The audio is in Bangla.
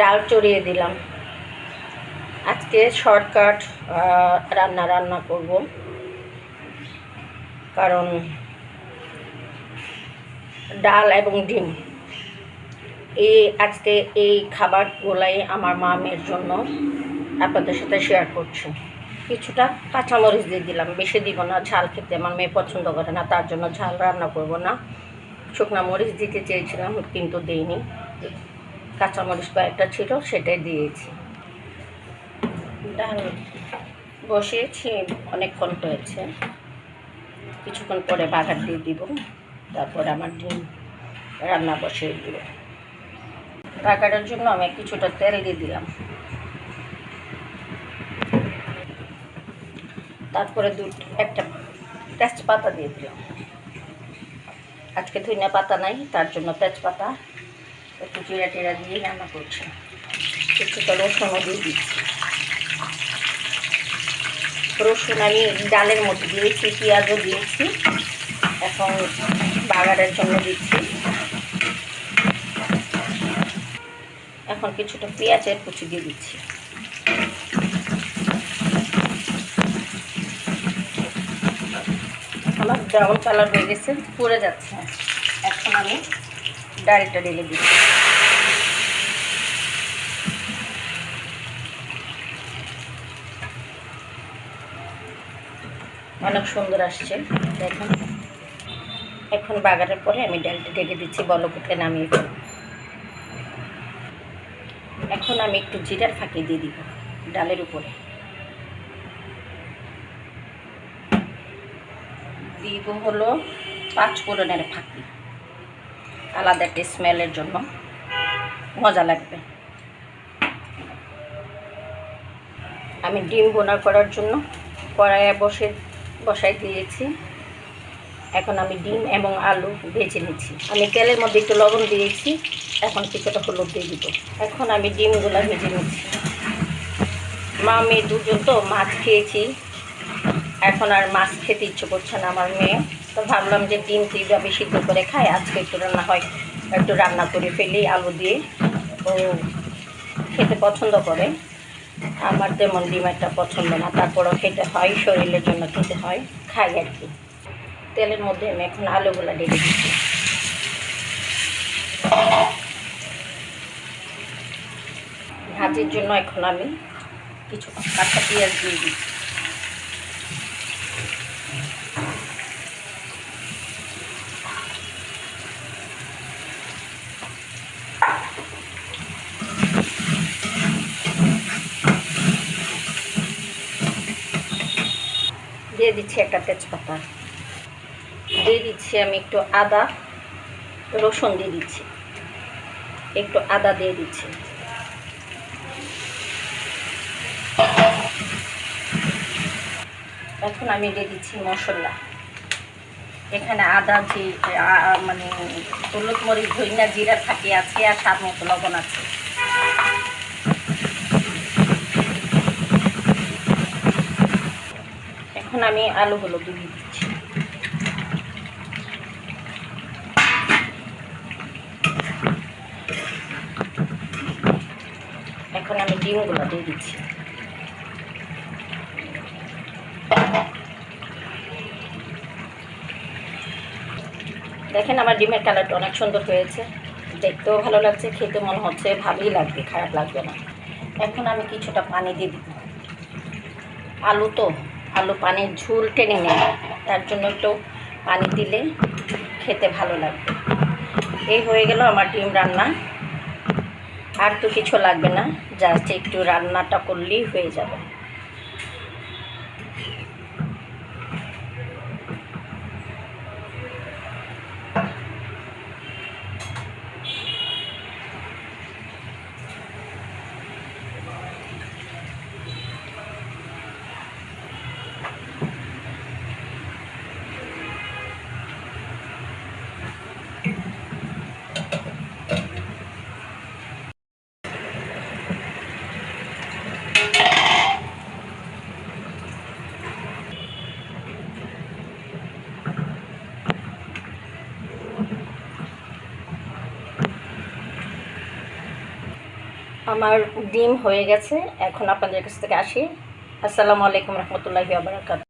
ডাল চড়িয়ে দিলাম। আজকে শর্টকাট রান্না রান্না করব। কারণ ডাল এবং ডিম, এই আজকে এই খাবারগুলাই আমার মা মামের জন্য আপনাদের সাথে শেয়ার করছি। কিছুটা কাঁচামরিচ দিয়ে দিলাম, বেশি দিব না, ঝাল খেতে আমার মেয়ে পছন্দ করে না, তার জন্য ঝাল রান্না করব না। শুকনা মরিচ দিতে চেয়েছিলাম, কিন্তু দিইনি। কাঁচামরিচ কয়েকটা ছিল, সেটাই দিয়েছি। ডাল বসিয়েছি, অনেকক্ষণ হয়েছে। কিছুক্ষণ পরে বাগার দিয়ে দিব, তারপর আমার ডিম রান্না বসিয়ে দিব। বাগারের জন্য আমি কিছুটা তেল দিয়ে দিলাম। তারপরে দু একটা তেজপাতা দিয়ে দিলাম। আজকে ধনিয়া পাতা নাই, তার জন্য তেজপাতা। একটু জিরা টিরা দিয়ে রান্না করছি। কিছুটা রসুনও দিয়ে দিচ্ছি। রসুন আমি ডালের মধ্যে দিয়েছি পেঁয়াজও দিয়েছি। এখন বাগারের জন্য দিচ্ছি। এখন কিছুটা পেঁয়াজের কুচি দিয়ে দিচ্ছি। আমার ব্রাউন কালার হয়ে গেছে পড়ে যাচ্ছে। এখন আমি ডালটা ঢেলে দিচ্ছি অনেক সুন্দর আসছে, দেখুন। এখন বাগারের পরে আমি ডালটা ঢেকে দিচ্ছি, বলক উঠে নামিয়ে এখন আমি একটু জিরার ফাঁকি দিয়ে দিব ডালের উপরে। দিব হলো পাঁচ ফোড়নের ফাঁকি। আলাদা একটা স্মেলের জন্য। মজা লাগবে। আমি ডিম বোনা করার জন্য কড়াইয়ে বসে, বসাই দিয়েছি। এখন আমি ডিম এবং আলু ভেজে নিচ্ছি। আমি তেলের মধ্যে একটু লবণ দিয়েছি। এখন কিছুটা হলুদ দিয়ে দিব। এখন আমি ডিমগুলো ভেজে নিচ্ছি। মা মেয়ে দুজন তো মাছ খেয়েছি। এখন আর মাছ খেতে ইচ্ছে করছে না আমার মেয়ে। তো ভাবলাম যে ডিম কীভাবে সিদ্ধ করে খাই, আজকে একটু রান্না হয়, একটু রান্না করে ফেলি, আলু দিয়ে। ও খেতে পছন্দ করে। আমার তেমন ডিম একটা পছন্দ না, তারপরও খেতে হয়, শরীরের জন্য খেতে হয়, খাই আর কি। তেলের মধ্যে আমি এখন আলুগুলো ঢেলে দিচ্ছি। ভাজির জন্য এখন আমি কিছু কাঁচা পেঁয়াজ দিয়ে দিচ্ছি। দিয়ে দিচ্ছি একটা তেজপাতা। দিয়ে দিচ্ছি আমি একটু আদা, রসুন দিয়ে দিচ্ছি। একটু আদা দিয়ে দিচ্ছি। এখন আমি দিয়ে দিচ্ছি মশলা। এখানে আদা আ- মানে হলুদ মরিচ ধইনা জিরা থাকে আছে আর স্বাদ মতো লবণ আছে। এখন আমি আলুগুলো দিয়ে দিচ্ছি। এখন আমি ডিমগুলো দিয়ে দিচ্ছি। দেখেন আমার ডিমের কালারটা অনেক সুন্দর হয়েছে। দেখতেও ভালো লাগছে, খেতে মনে হচ্ছে ভালোই লাগবে, খারাপ লাগবে না। এখন আমি কিছুটা পানি দিয়ে দিব আলু তো আলু পানির ঝুল টেনে নেয়। তার জন্য একটু পানি দিলে খেতে ভালো লাগবে। এই হয়ে গেল আমার ডিম রান্না। আর তো কিছু লাগবে না, জাস্ট একটু রান্নাটা করলেই হয়ে যাবে। আমার ডিম হয়ে গেছে। এখন আপনাদের কাছ থেকে আসি। আসসালামু আলাইকুম রহমতুল্লাহি আবরাকাত